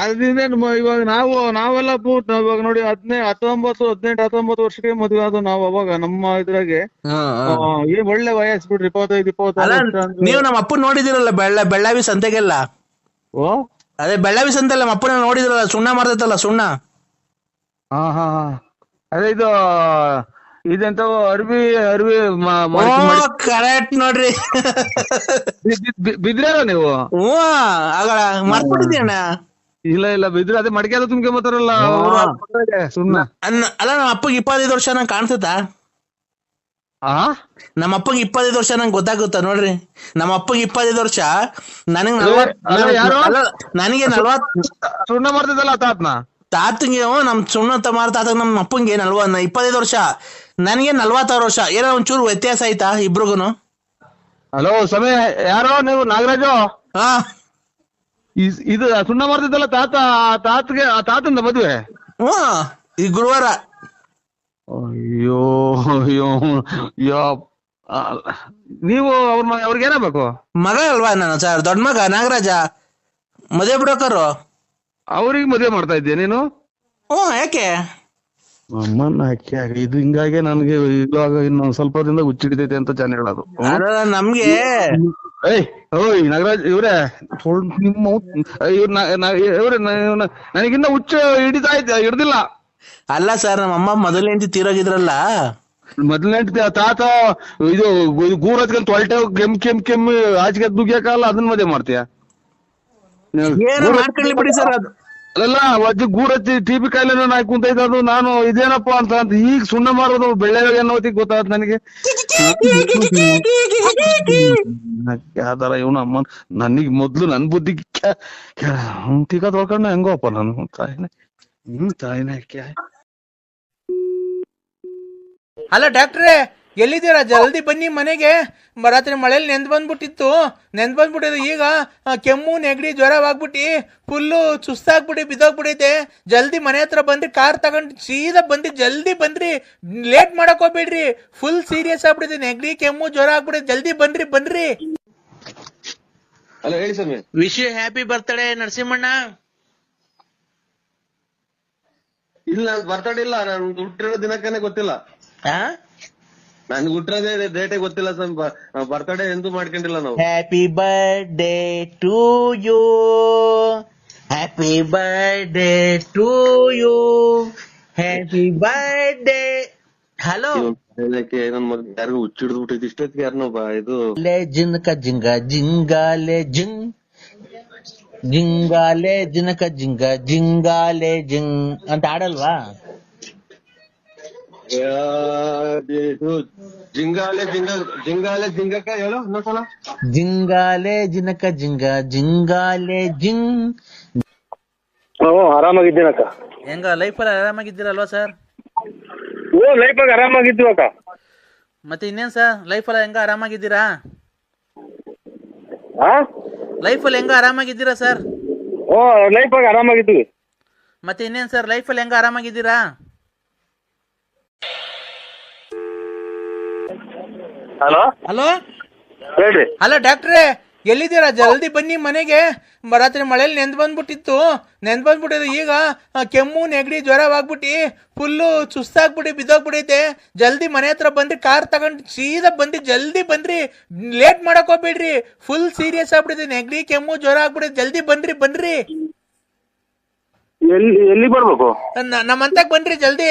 [SPEAKER 5] ಅದ್ರಿಂದ ಇವಾಗ ನಾವು ನಾವೆಲ್ಲ ನಾವ್ ಇವಾಗ ನೋಡಿ ಹದಿನೈ ಹತ್ತೊಂಬತ್ತು ಹದಿನೆಂಟು ಹತ್ತೊಂಬತ್ತು ವರ್ಷಕ್ಕೆ ಮದುವೆ ಆದ ನಾವು ಅವಾಗ ನಮ್ಮ ಇದ್ರಾಗೆ. ಏನ್ ಒಳ್ಳೆ ವಯಸ್ಸು ಬಿಡ್ರಿ ಇಪ್ಪತ್ತೈದು ಇಪ್ಪತ್ತೈದು
[SPEAKER 2] ನೀವು ನಮ್ಮ ಅಪ್ಪ ನೋಡಿದಿರಲ್ಲ ಬೆಳ್ಳ ಬೆಳ್ಳಾವಿ ಸಂತೆಗೆಲ್ಲ?
[SPEAKER 5] ಓ?
[SPEAKER 2] ಅದೇ ಬೆಳ್ಳಾವಿ ಸಂತೆಲ್ಲ ನಮ್ಮ ಅಪ್ಪನ ನೋಡಿದ್ರಲ್ಲ ಸುಣ್ಣ ಮಾಡ್ತೈತಲ್ಲ ಸುಣ್ಣ?
[SPEAKER 5] ಹಾ ಹಾ ಹಾ. ಅದೇ ಇದು ಇದೆಂತ ಅರ್ವಿ ಅರ್ವಿ
[SPEAKER 2] ಕರೆಕ್ಟ್ ನೋಡ್ರಿ.
[SPEAKER 5] ಬಿದ್ರೇನ ನೀವು?
[SPEAKER 2] ಮರ್ಬಿಟ್ಟಿದ್ಯಣ್ಣ
[SPEAKER 5] ಇಲ್ಲ ಇಲ್ಲ ಬಿದ್ರೆ ಅದೇ ಮಡಿಕೆ ಅದು ತುಂಬ್ಕೆ ಬರ್ತಾರಲ್ಲ
[SPEAKER 2] ಅನ್ನ- ಅಲ್ಲ ನಮ್ಮ ಅಪ್ಪಗೆ ಇಪ್ಪತ್ತೈದು ವರ್ಷ ನಂಗೆ ಕಾಣ್ತದ
[SPEAKER 5] ಆ?
[SPEAKER 2] ನಮ್ಮ ಅಪ್ಪಗೆ ಇಪ್ಪತ್ತೈದು ವರ್ಷ ನಂಗೆ ಗೊತ್ತಾಗುತ್ತ ನೋಡ್ರಿ? ನಮ್ಮ ಅಪ್ಪಗೆ ಇಪ್ಪತ್ತೈದು ವರ್ಷ ನನಗೆ? ನನಗೆ ನಲ್ವತ್
[SPEAKER 5] ಸುಣ್ಣ ಮಾಡ್ತಿದ್ದಲ್ಲ ತಾತ್ನ?
[SPEAKER 2] ತಾತಂಗೆ ನಮ್ಮ ಸುಣ್ಣ ತಮಾರ ತಾತ ನಮ್ಮ ಅಪ್ಪಂಗೆ ನಲ್ವ ಇಪ್ಪತ್ತೈದು ವರ್ಷ. ನನಗೆ ನಲ್ವತ್ತಾರು ವರ್ಷ. ಏನೋ ಒಂಚೂರು ವ್ಯತ್ಯಾಸ ಆಯ್ತಾ ಇಬ್ರಿಗೂನು?
[SPEAKER 5] ಹಲೋ ಸಮಯ ಯಾರೋ ನೀವು ನಾಗರಾಜು?
[SPEAKER 2] ಹಾ.
[SPEAKER 5] ಇಸ್- ಇದು ಸುಣ್ಣ ಮಾಡ್ತಿದ್ದಲ್ಲ ತಾತ ಆ ತಾತಗೆ ಆ ತಾತಂದ ಮದುವೆ?
[SPEAKER 2] ಹ್ಞೂ ಈ ಗುರುವಾರ.
[SPEAKER 5] ಅಯ್ಯೋ ಅಯ್ಯೋ ಅಯ್ಯೋ ನೀವು ಅವ್ರ ಅವ್ರಿಗೆ ಏನಾಗ್ಬೇಕು
[SPEAKER 2] ಮಗ ಅಲ್ವಾ ನಾನು ಸರ್? ದೊಡ್ಡ ಮಗ ನಾಗರಾಜ. ಮದುವೆ ಬಿಡೋಕರು.
[SPEAKER 5] ಅವ್ರಿಗೆ ಮದುವೆ ಮಾಡ್ತಾ ಇದ್ದೀಯ ನೀನು?
[SPEAKER 2] ಹ್ಞೂ ಯಾಕೆ?
[SPEAKER 5] ಅಮ್ಮನ ಇದು ಹಿಂಗಾಗಿ ನನ್ಗೆ ಇವಾಗ ಇನ್ನೊಂದ್ ಸ್ವಲ್ಪ ದಿನದಾಗ ಹುಚ್ಚಿಡಿತೈತೆ ಅಂತ ಜನ ಹೇಳೋದು.
[SPEAKER 2] ನಮ್ಗೆ
[SPEAKER 5] ಏಯ್ ಓಯ್ ನಾಗರಾಜ್ ಇವ್ರೆ? ನಿಮ್ಮ ಇವ್ರ ಇವ್ರೆ ನನಗಿನ್ನ ಹುಚ್ಚ ಹಿಡಿತಾ ಐತೆ ಹಿಡ್ದಿಲ್ಲ
[SPEAKER 2] ಅಲ್ಲ ಸರ್ ನಮ್ಮ ಅಮ್ಮ ಮೊದಲನೇ ಹೆಂಡತಿ ತೀರೋಗಿದ್ರಲ್ಲ.
[SPEAKER 5] ಮೊದಲನೇ ತಾತ ಇದು ಗೂರ್ ಹಚ್ಕೊಂಡ್ ತೊಳ್ಟೆ ಕೆಮ್ ಕೆಮ್ ಕೆಮ್ ಆಚೆಗೆ ದುಗಿಯಕಲ್ಲ ಅದನ್ನ ಮದುವೆ ಮಾಡ್ತೀಯ?
[SPEAKER 2] ಏನೋ ಮಾಡ್ಕೊಳ್ಳಿ ಬಿಡಿ ಸರ್ ಅದು.
[SPEAKER 5] ಅಲ್ಲ ಅಜ್ಜಿ ಗೂರ್ ಹಚ್ಚಿ ಟಿ ಬಿ ಕಾಯಿಲೆ ನಾಯಿ ಕುಂತೈತೆ ಅದು ನಾನು ಇದೇನಪ್ಪ ಅಂತ ಅಂತ ಈಗ ಸುಣ್ಣ ಮಾರೋದು ಬೆಳ್ಳೆ ಅನ್ನೋತಿ ಗೊತ್ತಾಗತ್ ನನಗೆ. ಯಾವ್ದಾರ ಇವನು ಅಮ್ಮ ನನಗ್ ಮೊದ್ಲು ನನ್ ಬುದ್ಧಿ ತಿಗ ತೊಳ್ಕೊಂಡ ಹೆಂಗೋಪ್ಪ ನಾನು ತಾಯಿನ ಹ್ಮ್ ತಾಯಿನ
[SPEAKER 6] ಹಲೋ, ಡಾಕ್ಟ್ರೇ. ಎಲ್ಲಿದ್ದೀರಾ? ಜಲ್ದಿ ಬನ್ನಿ ಮನೆಗೆ. ರಾತ್ರಿ ಮಳೇಲಿ ನೆಂದು ಬಂದ್ಬಿಟ್ಟಿತ್ತು. ನೆಂದು ಬಂದ್ಬಿಟ್ಟಿದೆ ಈಗ ಕೆಮ್ಮು ನೆಗಡಿ ಜ್ವರವಾಗ್ಬಿಟ್ಟು. ಫುಲ್ಲು ಸುಸ್ತಾಗ್ಬಿಟ್ಟು ಬಿದ್ದೋಗ್ಬಿಟ್ಟೈತೆ ಜಲ್ದಿ ಮನೆ ಹತ್ರ ಬಂದ್ರಿ ಕಾರ್ ತಗೊಂಡು ಸೀದಾ ಬಂದ್ರಿ ಜಲ್ದಿ ಬಂದ್ರಿ. ಲೇಟ್ ಮಾಡಕ್ ಹೋಗ್ಬೇಡ್ರಿ. ಫುಲ್ ಸೀರಿಯಸ್ ಆಗ್ಬಿಟ್ಟಿದೆ ನೆಗಡಿ ಕೆಮ್ಮು ಜ್ವರ ಆಗ್ಬಿಟ್ಟಿದೆ. ಜಲ್ದಿ ಬನ್ರಿ ಬನ್ರಿ.
[SPEAKER 4] ಅಲ್ಲ ಹೇಳಿ ಸ್ವಾಮಿ.
[SPEAKER 2] Wish you happy birthday Narasimhanna.
[SPEAKER 4] ಇಲ್ಲ ಬರ್ತಡೇ ಇಲ್ಲ. ನಾನು ಹುಟ್ಟಿರೋ ದಿನಕ್ಕನೆ ಗೊತ್ತಿಲ್ಲ.
[SPEAKER 2] ಆ?
[SPEAKER 4] ನನ್ಗೆ ಹುಟ್ಟಿರೋದೇ ಡೇಟೇ ಗೊತ್ತಿಲ್ಲ ಸ್ವಾಮಿ. ಬರ್ತಡೇ ಎಂದೂ ಮಾಡ್ಕೊಂಡಿಲ್ಲ ನಾವು.
[SPEAKER 2] Happy birthday to you happy birthday to you happy birthday hello
[SPEAKER 4] ಹೇಳಕ್ಕೆ ನನ್ ಮಗ ಯಾರಿಗೂ ಹುಚ್ಚಿಡ್ದು ಬಿಟ್ಟಿದ್ ಇಷ್ಟೊತ್ತಿಗೆ ಯಾರನ್ನೋ ಬಾ ಇದು.
[SPEAKER 2] ಲೇ ಜಿನ್ಕ ಜಿಂಗ ಜಿಂಗಾಲೆ ಜಿಂಗ್. ಜಿಂಗಾಲೆ ಜಿನಕ ಜಿಂಗ ಜಿಂಗಾಲೆ ಜಿಂಗ್. ಅಂತ ಆಡಲ್ವಾ
[SPEAKER 4] ಯಾ, ಇದು ಜಿಂಗಾಲೆ ಜಿಂಗ ಜಿಂಗಾಲೆ ಜಿಂಗಕ್ಕ ಹೇಳು
[SPEAKER 2] ಜಿಂಗಾಲೆ ಜಿನಕ ಜಿಂಗ ಜಿಂಗಾಲೆ ಜಿಂಗ್.
[SPEAKER 1] ಹ್ಞೂ ಆರಾಮಾಗಿದ್ದೀನಕ್ಕ.
[SPEAKER 6] ಹೆಂಗ ಲೈಫಲ್ಲಿ ಆರಾಮಾಗಿದ್ದೀರಲ್ವಾ ಸರ್
[SPEAKER 1] ಓ ಲೈಫಾಗ ಆರಾಮಾಗಿದ್ದೀವಿ ಅಕ್ಕ.
[SPEAKER 6] ಮತ್ತೆ ಇನ್ನೇನ್ ಸರ್ ಲೈಫಲ್ಲಿ ಹೆಂಗ ಆರಾಮಾಗಿದ್ದೀರಾ?
[SPEAKER 1] ಹಾ
[SPEAKER 6] ಲೈಫಲ್ಲಿ ಹೆಂಗ ಆರಾಮಾಗಿದ್ದೀರಾ ಸರ್
[SPEAKER 1] ಓ ಲೈಫಾಗ ಆರಾಮಾಗಿದ್ದೀವಿ
[SPEAKER 6] ಮತ್ತೆ ಇನ್ನೇನ್ ಸರ್ ಲೈಫಲ್ಲಿ ಹೆಂಗ ಆರಾಮಾಗಿದ್ದೀರಾ?
[SPEAKER 1] ಹಲೋ
[SPEAKER 6] ಹಲೋ
[SPEAKER 1] ಹೇಳ್ರಿ
[SPEAKER 6] ಹಲೋ ಡಾಕ್ಟ್ರೇ ಎಲ್ಲಿದ್ದೀರಾ? ಜಲ್ದಿ ಬನ್ನಿ ಮನೆಗೆ. ಮ- ರಾತ್ರಿ ಮಳೆಯಲ್ಲಿ ನೆಂದು ಬಂದ್ಬಿಟ್ಟಿತ್ತು. ನೆಂದು ಬಂದ್ಬಿಟ್ಟಿದೆ ಈಗ ಆ, ಕೆಮ್ಮು ನೆಗಡಿ ಜ್ವರವಾಗ್ಬಿಟ್ಟು. ಫುಲ್ಲು ಸುಸ್ತಾಗ್ಬಿಟ್ಟು ಬಿದ್ದೋಗ್ಬಿಟ್ಟೈತೆ. ಜಲ್ದಿ ಮನೆ ಹತ್ರ ಬಂದ್ರಿ ಕಾರ್ ತಗೊಂಡು ಸೀದಾ ಬಂದ್ರಿ ಜಲ್ದಿ ಬಂದ್ರಿ. ಲೇಟ್ ಮಾಡಕ್ ಹೋಗ್ಬೇಡ್ರಿ. ಫುಲ್ ಸೀರಿಯಸ್ ಆಗ್ಬಿಟ್ಟಿದೆ. ನೆಗಡಿ ಕೆಮ್ಮು ಜ್ವರ ಆಗ್ಬಿಟ್ಟಿದೆ. ಜಲ್ದಿ ಬನ್ರಿ ಬನ್ರಿ.
[SPEAKER 1] ಎಲ್ಲಿ ಎಲ್ಲಿ ಬರ್ಬೇಕು?
[SPEAKER 6] ನ- ನಮ್ಮಂತಕ್ ಬನ್ರಿ ಜಲ್ದಿ.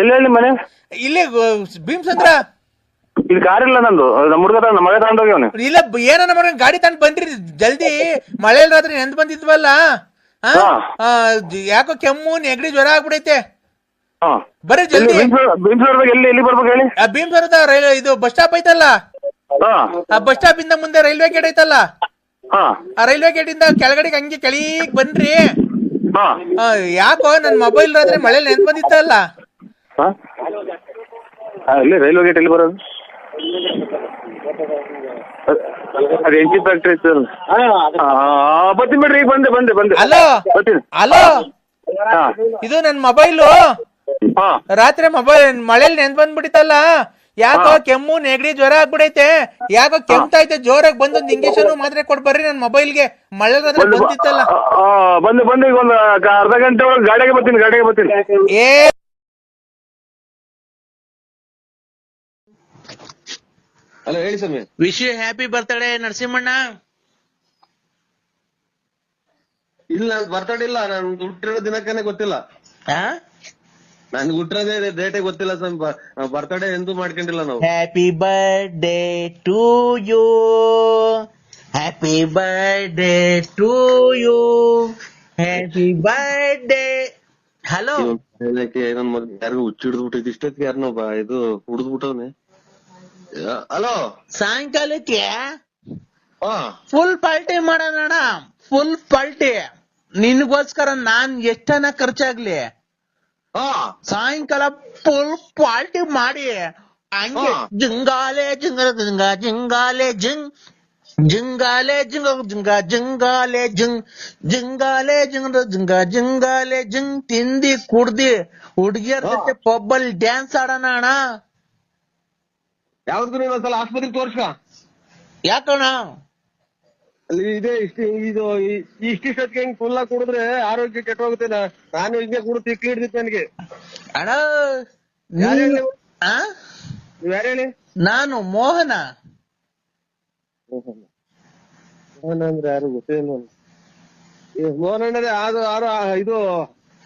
[SPEAKER 1] ಎಲ್ಲಿ ಹೇಳಿ ಮನೆ?
[SPEAKER 6] ಇಲ್ಲಿ ಭೀಮ್ಸಂದ್ರ.
[SPEAKER 1] ಇಲ್ಲಿ ಕಾರ್ ಇಲ್ಲ ನಂದು. ನಮ್ಮ ಹುಡುಗ ನಮ್ಮ ಮಗ ತಗೊಂಡೋಗ್ಯವನೆ
[SPEAKER 6] ಇಲ್ಲ ಏನನ ಮರ ಗಾಡಿ ತಂದ್ ಬಂದ್ರಿ. ಜಲ್ದಿ ಮಳೆ ರಾತ್ರಿ ನೆಂದ್ ಬಂದಿದ್ವಲ್ಲ? ಆ?
[SPEAKER 1] ಹಾ.
[SPEAKER 6] ಆ, ಜ- ಯಾಕೋ ಕೆಮ್ಮು ನೆಗಡಿ ಜ್ವರ ಆಗ್ಬಿಡೈತೆ.
[SPEAKER 1] ಹಾ.
[SPEAKER 6] ಬರ್ರಿ ಜಲ್ದಿ.
[SPEAKER 1] ಭೀಮ್ಸೂರ್ದಾಗ ಎಲ್ಲಿ ಎಲ್ಲಿ ಬರ್ಬೇಕು ಹೇಳಿ?
[SPEAKER 6] ಆ ಭೀಮ್ಸರದ ರೈಲ್ ಇದು ಬಸ್ ಸ್ಟಾಪ್ ಐತಲ್ಲ?
[SPEAKER 1] ಹಾ.
[SPEAKER 6] ಆ ಬಸ್ ಸ್ಟಾಪ್ ಇಂದ ಮುಂದೆ ರೈಲ್ವೆ ಗೇಟ್ ಐತಲ್ಲ?
[SPEAKER 1] ಹಾ.
[SPEAKER 6] ಆ ರೈಲ್ವೆ ಗೇಟ್ ಇಂದ ಕೆಳಗಡೆಗೆ ಹಂಗೆ ಕೆಳಗ್ ಬನ್ರಿ.
[SPEAKER 1] ಹಾ.
[SPEAKER 6] ಆ, ಯಾಕೋ ನನ್ ಮೊಬೈಲ್ ರಾತ್ರಿ ಮಳೆ ನೆಂದ್ ಬಂದಿತ್ತಲ್ಲ?
[SPEAKER 1] ಹಾ. ಹಾ, ಎಲ್ಲಿ ರೈಲ್ವೆ ಗೇಟ್ ಎಲ್ಲಿ ಬರೋದು? ಅದು ಎಂಜಿ ಫ್ಯಾಕ್ಟ್ರಿ ಇತ್ತು ಬರ್ತೀನಿ ಬಿಡ್ರಿ ಈಗ ಬಂದೆ ಬಂದೆ ಬಂದೆ.
[SPEAKER 6] ಹಲೋ
[SPEAKER 1] ಬರ್ತೀನಿ.
[SPEAKER 6] ಹಲೋ
[SPEAKER 1] ಹಾ.
[SPEAKER 6] ಇದು ನನ್ ಮೊಬೈಲು.
[SPEAKER 1] ಹಾ.
[SPEAKER 6] ರಾತ್ರಿ ಮೊಬೈಲ್ ಮಳೆಲ್ ನೆಂದ್ ಬಂದ್ಬಿಟ್ಟಿತ್ತಲ್ಲ? ಯಾಕೋ ಕೆಮ್ಮು ನೆಗಡಿ ಜ್ವರ ಆಗ್ಬಿಡೈತೆ. ಯಾಕೋ ಕೆಮ್ತೈತೆ ಜೋರಾಗಿ ಬಂದು ಒಂದ್ ಇಂಜೆಕ್ಷನ್ ಮಾತ್ರೆ ಕೊಡ್ ಬರ್ರಿ ನನ್ ಮೊಬೈಲ್ಗೆ. ಮಳೆ
[SPEAKER 1] ಬಂದು
[SPEAKER 6] ಬಂದಿತ್ತಲ್ಲ.
[SPEAKER 1] ಆ, ಬಂದು ಬಂದು ಈಗ ಒಂದು ಅರ್ಧ ಗಂಟೆ ಒಳಗೆ ಗಾಡಿಗೆ ಬರ್ತೀನಿ ಗಾಡಿಗೆ ಬರ್ತೀನಿ.
[SPEAKER 6] ಏ
[SPEAKER 4] ಅಲ್ಲ ಹೇಳಿ ಸ್ವಾಮಿ.
[SPEAKER 2] Wish you happy birthday Narasimhanna.
[SPEAKER 4] ಇಲ್ಲ ಬರ್ತಡೇ ಇಲ್ಲ ನಾನು ಹುಟ್ಟಿರೋ ದಿನಕ್ಕನೇ ಗೊತ್ತಿಲ್ಲ.
[SPEAKER 2] ಆ?
[SPEAKER 4] ನನ್ಗೆ ಹುಟ್ಟಿರೋದೇ ಡೇಟೇ ಗೊತ್ತಿಲ್ಲ ಸ್ವಾಮಿ ಬರ್ತಡೇ ಎಂದು ಮಾಡ್ಕೊಂಡಿಲ್ಲ ನಾವು.
[SPEAKER 2] Happy birthday to you happy birthday to you happy birthday hello
[SPEAKER 4] ಹೇಳಕ್ಕೆ ನನ್ ಮಗ ಯಾರಿಗೂ ಹುಚ್ಚಿಡ್ದು ಬಿಟ್ಟಿದ್ ಇಷ್ಟೊತ್ತಿಗೆ ಯಾರನ್ನೋ ಬಾ ಇದು ಹುಡ್ದು ಬಿಟ್ಟವ್ನೆ ಹಲೋ.
[SPEAKER 2] ಸಾಯಂಕಾಲಕ್ಕೆ ಫುಲ್ ಪಾರ್ಟಿ ಮಾಡೋಣ ಫುಲ್ ಪಾರ್ಟಿ ನಿನ್ಗೋಸ್ಕರ ನಾನ್ ಎಷ್ಟನ ಖರ್ಚಾಗ್ಲಿ? ಸಾಯಂಕಾಲ ಫುಲ್ ಪಾರ್ಟಿ ಮಾಡಿ ಹಂಗೆ. ಜಿಂಗಾಲೆ ಜಿಂಗ ಜಿಂಗ ಜಿಂಗಾಲೆ ಜಿಂಗ್ ಜಿಂಗಾಲೆ ಜಿಂಗ ಜಿಂಗ ಜಿಂಗಾಲೆ ಜಿಂಗ್ ಜಿಂಗಾಲೆ ಜಿಂಗ ಜಿಂಗ ಜಿಂಗಾಲೆ ಜಿಂಗ್ ತಿಂದಿ ಕುಡ್ದಿ ಹುಡುಗಿಯರ್. ಜೊತೆ ಪಬ್ಬಲ್ ಡ್ಯಾನ್ಸ್ ಆಡೋಣ ಅಣ್ಣ.
[SPEAKER 4] ಯಾವ್ದು ನೀನ್ ಒಂದ್ಸಲ ಆಸ್ಪತ್ರೆ ತೋರ್ಸ.
[SPEAKER 2] ಯಾಕಣ್ಣ?
[SPEAKER 4] ಅಲ್ಲಿ ಇದೆ ಇಷ್ಟ ಇದು ಇಷ್ಟಿಷ್ಟೊತ್ತಿಗೆ ಹಿಂಗ್ ಫುಲ್ ಆಗಿ ಕುಡಿದ್ರೆ ಆರೋಗ್ಯ ಕೆಟ್ಟೋಗುತ್ತೆ ನಾನು ಹಿಂಗೆ ಕುಡಿದು ತಿಕ್ಕಿ ಹಿಡಿದಿತ್ತು ನನಗೆ.
[SPEAKER 2] ಅಣ್ಣ
[SPEAKER 4] ಯಾರ್ ಹೇಳಿ?
[SPEAKER 2] ಆ?
[SPEAKER 4] ನೀವ್ ಯಾರು ಹೇಳಿ?
[SPEAKER 2] ನಾನು ಮೋಹನ.
[SPEAKER 4] ಮೋಹನ್. ಅಂದ್ರೆ ಯಾರು ಗೊತ್ತೇ ಇಲ್ಲ ಆರು ಮೋಹನ್ ಅಣ್ಣರೇ ಅದು ಯಾರು ಇದು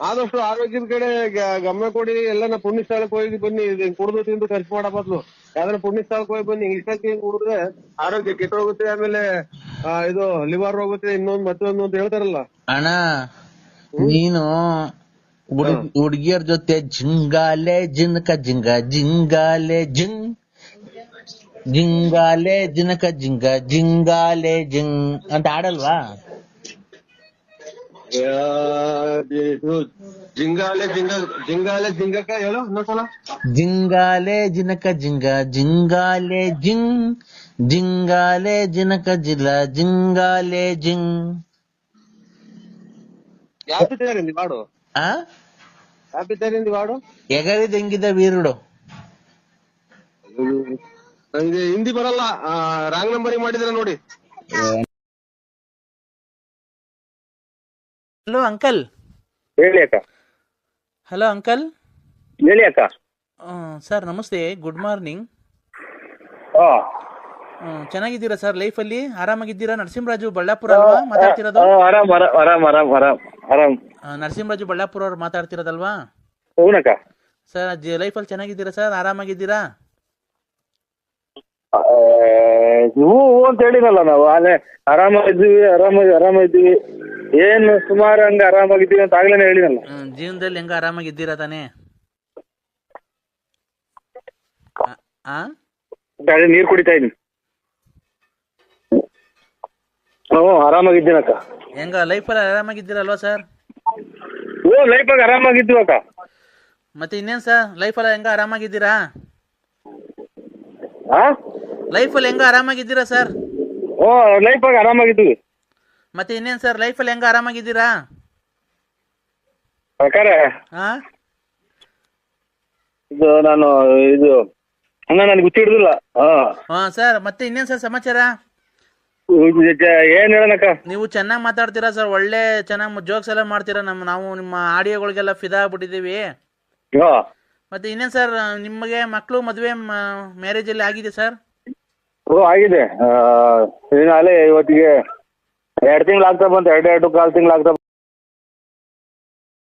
[SPEAKER 4] ಆದಷ್ಟು ಆರೋಗ್ಯದ ಕಡೆ ಗಮನ ಕೊಡಿ ಎಲ್ಲಾನ ಪುಣ್ಯ ಸ್ಥಳಕ್ಕೆ ಹೋಗಿ ಬನ್ನಿ. ಕುಡಿದು ತಿಂದು ಖರ್ಚು ಮಾಡೋ ಬದ್ಲು. ಯಾವ್ದಾರ ಪುಣ್ಯ ಸ್ಥಳಕ್ಕೆ ಹೋಗಿ ಬನ್ನಿ. ಇಷ್ಟಕ್ಕೆ ಹಿಂಗ್ ಕುಡಿದ್ರೆ ಆರೋಗ್ಯ ಕೆಟ್ಟ ಹೋಗುತ್ತೆ ಆಮೇಲೆ ಇದು ಲಿವರ್ ಹೋಗುತ್ತೆ ಇನ್ನೊಂದ್ ಮತ್ತೊಂದು ಅಂತ ಹೇಳ್ತಾರಲ್ಲ.
[SPEAKER 2] ಅಣ್ಣ ನೀನು ಹುಡುಗ್ ಹುಡುಗಿಯರ್ ಜೊತೆ ಜಿಂಗಾಲೆ ಜಿನಕ ಜಿಂಗ ಜಿಂಗಾಲೆ ಜಿಂಗ್ ಜಿಂಗಾಲೆ ಜಿನಕ ಜಿಂಗ ಜಿಂಗಾಲೆ ಜಿಂಗ್ ಅಂತ ಆಡಲ್ವಾ
[SPEAKER 4] ಜಿಂಗಾಲೆ ಜಿಂಗ ಜಿಂಗಾಲೆ ಜಿಂಗಕ್ಕ ಹೇಳು ಇನ್ನೊಂದ್ಸಲ.
[SPEAKER 2] ಜಿಂಗಾಲೆ ಜಿನಕ ಜಿಂಗ ಜಿಂಗಾಲೆ ಜಿಂಗ್ ಜಿಂಗಾಲೆ ಜಿನಕ ಜಿಲ್ಲ ಜಿಂಗಾಲೆ ಜಿಂಗ್.
[SPEAKER 4] ಯಾವ ವಾಡು ಹಾಡು
[SPEAKER 2] ಆ?
[SPEAKER 4] ಯಾವ ಪಿಕ್ಚರಿಂದ ಹಾಡು
[SPEAKER 2] ಎಗರಿದಂಗಿದ ವೀರುಡು.
[SPEAKER 4] ಹಿಂದಿ ಬರಲ್ಲ. ರಾಂಗ್ ನಂಬರಿಂಗ್ ಮಾಡಿದ್ರೆ ನೋಡಿ.
[SPEAKER 6] ಹಲೋ ಅಂಕಲ್
[SPEAKER 1] ಹೇಳಿ ಅಕ್ಕ.
[SPEAKER 6] ಹಲೋ ಅಂಕಲ್
[SPEAKER 1] ಹೇಳಿ ಅಕ್ಕ.
[SPEAKER 6] ಸರ್ ನಮಸ್ತೆ. ಗುಡ್ ಮಾರ್ನಿಂಗ್ ಚೆನ್ನಾಗಿದ್ದೀರಾ ಸರ್ ಲೈಫ್ ಅಲ್ಲಿ? ಆರಾಮಾಗಿದ್ದೀರಾ? ನರಸಿಂಹರಾಜು ಬಳ್ಳಾಪುರ ಅಲ್ವಾ? ಮಾತಾಡ್ತಿರೋದು? ನರಸಿಂಹರಾಜು ಬಳ್ಳಾಪುರ ಅವ್ರು ಮಾತಾಡ್ತಿರೋದಲ್ವಾ? ಸರ್ ಲೈಫ್ ಅಲ್ಲಿ ಚೆನ್ನಾಗಿದ್ದೀರಾ ಸರ್ ಆರಾಮಾಗಿದ್ದೀರಾ?
[SPEAKER 1] ನೀವು ಅಂತ ಹೇಳಿರಲ್ಲ ನಾವು. ಆರಾಮಾಗಿದ್ದೀವಿ ಆರಾಮಾಗಿ ಆರಾಮಾಗಿದ್ದೀವಿ. ಏನು ಸುಮಾರು ಹಂಗ ಆರಾಮಾಗಿದ್ದೀವಿ ಅಂತ ಆಗ್ಲೇನೆ ಹೇಳಿನಲ್ಲ
[SPEAKER 6] ಹ್ಮ್, ಜೀವನದಲ್ಲಿ ಹೆಂಗ ಆರಾಮಾಗಿದ್ದೀರಾ ತಾನೇ? ಆ- ಆ?
[SPEAKER 1] ನೀರ್ ಕುಡಿತಾ ಇದೀನಿ. ಹ್ಞೂ ಆರಾಮಾಗಿದ್ದೀನಕ್ಕ.
[SPEAKER 6] ಹೆಂಗ ಲೈಫಲ್ಲಿ ಆರಾಮಾಗಿದ್ದೀರಲ್ವಾ ಸರ್
[SPEAKER 1] ಓ ಲೈಫಾಗ ಆರಾಮಾಗಿದ್ದೀವಿ ಅಕ್ಕ.
[SPEAKER 6] ಮತ್ತೆ ಇನ್ನೇನ್ ಸರ್ ಲೈಫಲ್ಲಿ ಹೆಂಗ ಆರಾಮಾಗಿದ್ದೀರಾ?
[SPEAKER 1] ಹಾ
[SPEAKER 6] ಲೈಫಲ್ಲಿ ಹೆಂಗ ಆರಾಮಾಗಿದ್ದೀರಾ ಸರ್
[SPEAKER 1] ಓ ಲೈಫಾಗ ಆರಾಮಾಗಿದ್ದೀವಿ.
[SPEAKER 6] ಮತ್ತೆ ಇನ್ನೇನ್ ಸರ್? ಲೈಫಲ್ಲಿ ಹೆಂಗ ಆರಾಮಾಗಿದ್ದೀರಾ? ಹಾ
[SPEAKER 1] ಇದು ನಾನು ಇದು ನನಗೆ ಗೊತ್ತಿಡ್ದಿಲ್ಲ ಹಾ.
[SPEAKER 6] ಹಾ ಸರ್ ಮತ್ತೆ ಇನ್ನೇನ್ ಸರ್ ಸಮಾಚಾರ?
[SPEAKER 1] ಏನ್ ಹೇಳನಕ್ಕ
[SPEAKER 6] ನೀವು ಚೆನ್ನಾಗಿ ಮಾತಾಡ್ತೀರಾ ಸರ್? ಒಳ್ಳೆ ಚೆನ್ನಾಗಿ ಜೋಕ್ಸ್ ಎಲ್ಲ ಮಾಡ್ತೀರಾ? ನಮ್ಮ ನಾವು ನಿಮ್ಮ ಆಡಿಯೋಗಳಿಗೆಲ್ಲ ಫಿದಾ ಆಗ್ಬಿಟ್ಟಿದ್ದೀವಿ.
[SPEAKER 1] ಹಾ.
[SPEAKER 6] ಮತ್ತೆ ಇನ್ನೇನ್ ಸರ್ ನಿಮಗೆ ಮಕ್ಕಳು ಮದುವೆ ಮ್ಯಾರೇಜ್ ಅಲ್ಲಿ ಆಗಿದೆ ಸರ್?
[SPEAKER 1] ಓ ಆಗಿದೆ. ಏನಾಗಲೇ ಇವತ್ತಿಗೆ ಎರಡು ತಿಂಗಳು ಆಗ್ತಾ ಬಂತು ಎರಡು ಎರಡು ಕಾಲು ತಿಂಗಳು ಆಗ್ತಾ